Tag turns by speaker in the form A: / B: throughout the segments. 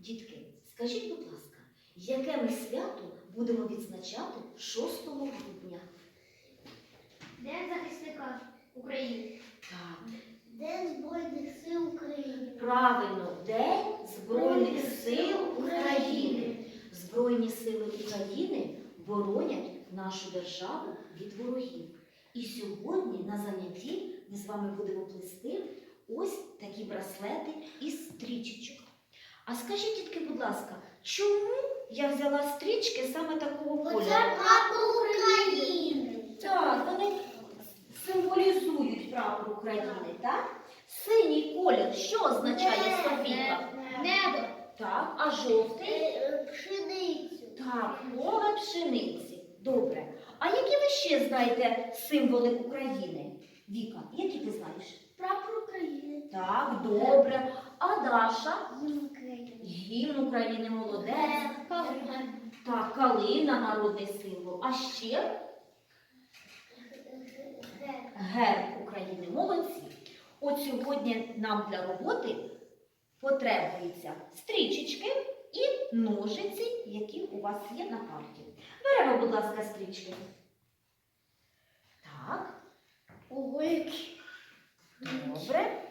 A: Дітки, скажіть, будь ласка, яке ми свято будемо відзначати 6 грудня?
B: День захисника України.
A: Так,
B: День Збройних сил України.
A: правильно, День Збройних сил України. Збройні сили України боронять нашу державу від ворогів. І сьогодні на занятті ми з вами будемо плести ось такі браслети із стрічечок. А скажіть, дітки, будь ласка, чому я взяла стрічки саме такого кольору?
B: прапор України.
A: Так, вони символізують прапор України, так? Синій колір, що означає Софійка?
B: Небо.
A: Так, а жовтий?
B: Пшеницю.
A: Так, поле пшениці. Добре. А які ви ще знаєте символи України? Віка, які ти знаєш?
B: Прапор України.
A: Так, добре. А Даша?
B: Гімн України.
A: Молодець. Так, калина народний символ. А ще герб України. Молодці. От сьогодні нам для роботи потребуються стрічечки і ножиці, які у вас є на карті. Беремо, будь ласка, стрічки. Так, добре.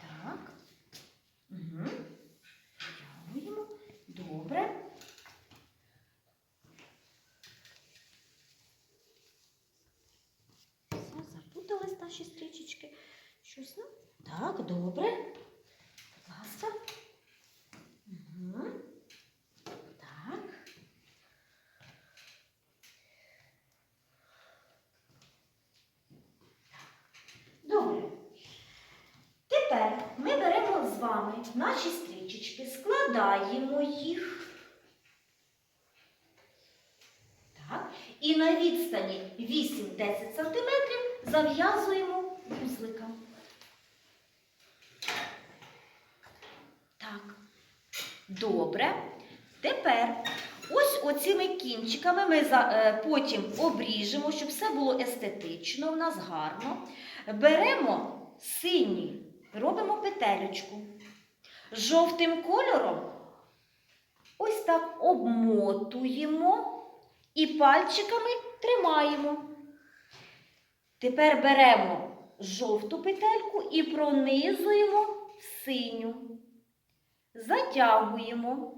A: Так. Угу. Тягуємо. Добре. Все, наші стрічечки. Щось ну. Так, добре. Будь ласка. Так. Добре. Тепер ми беремо з вами наші стрічечки, складаємо їх. І на відстані 8-10 см зав'язуємо вузлика. Так. Добре. Тепер ось оцими кінчиками ми е, потім обріжемо, щоб все було естетично, в нас гарно. Беремо синій, робимо петелечку. Жовтим кольором ось так обмотуємо і пальчиками тримаємо. Тепер беремо жовту петельку і пронизуємо в синю. Затягуємо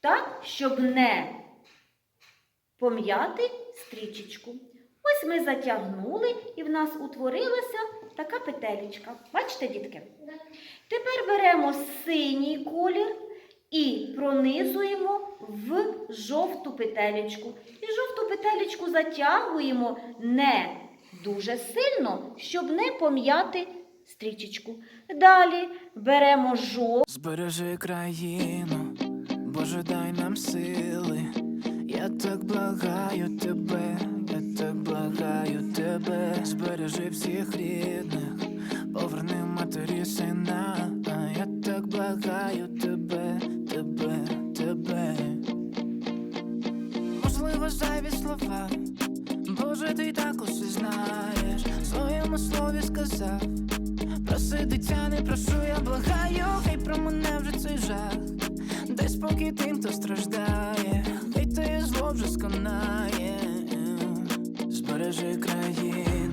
A: так, щоб не пом'яти стрічечку. Ось ми затягнули і в нас утворилася така петелечка. Бачите, дітки? Тепер беремо синій колір і пронизуємо в жовту петелечку. І жовту петелечку затягуємо не дуже сильно, щоб не пом'яти стрічечку. Далі беремо жовту.
C: Збережи країну, Боже, дай нам сили. Я так благаю тебе, я так благаю тебе, збережи всіх рідних, поверни матері сина. Я так благаю тебе, тебе, тебе. Можливо, зайві слова, Боже, ти так усе знаєш, в своєму слові сказав. Проси дитя, не прошу, я благаю, хай про мене вже цей жах. Дай спокій тим, хто страждає, хай те зло вже сконає. Збережи країну,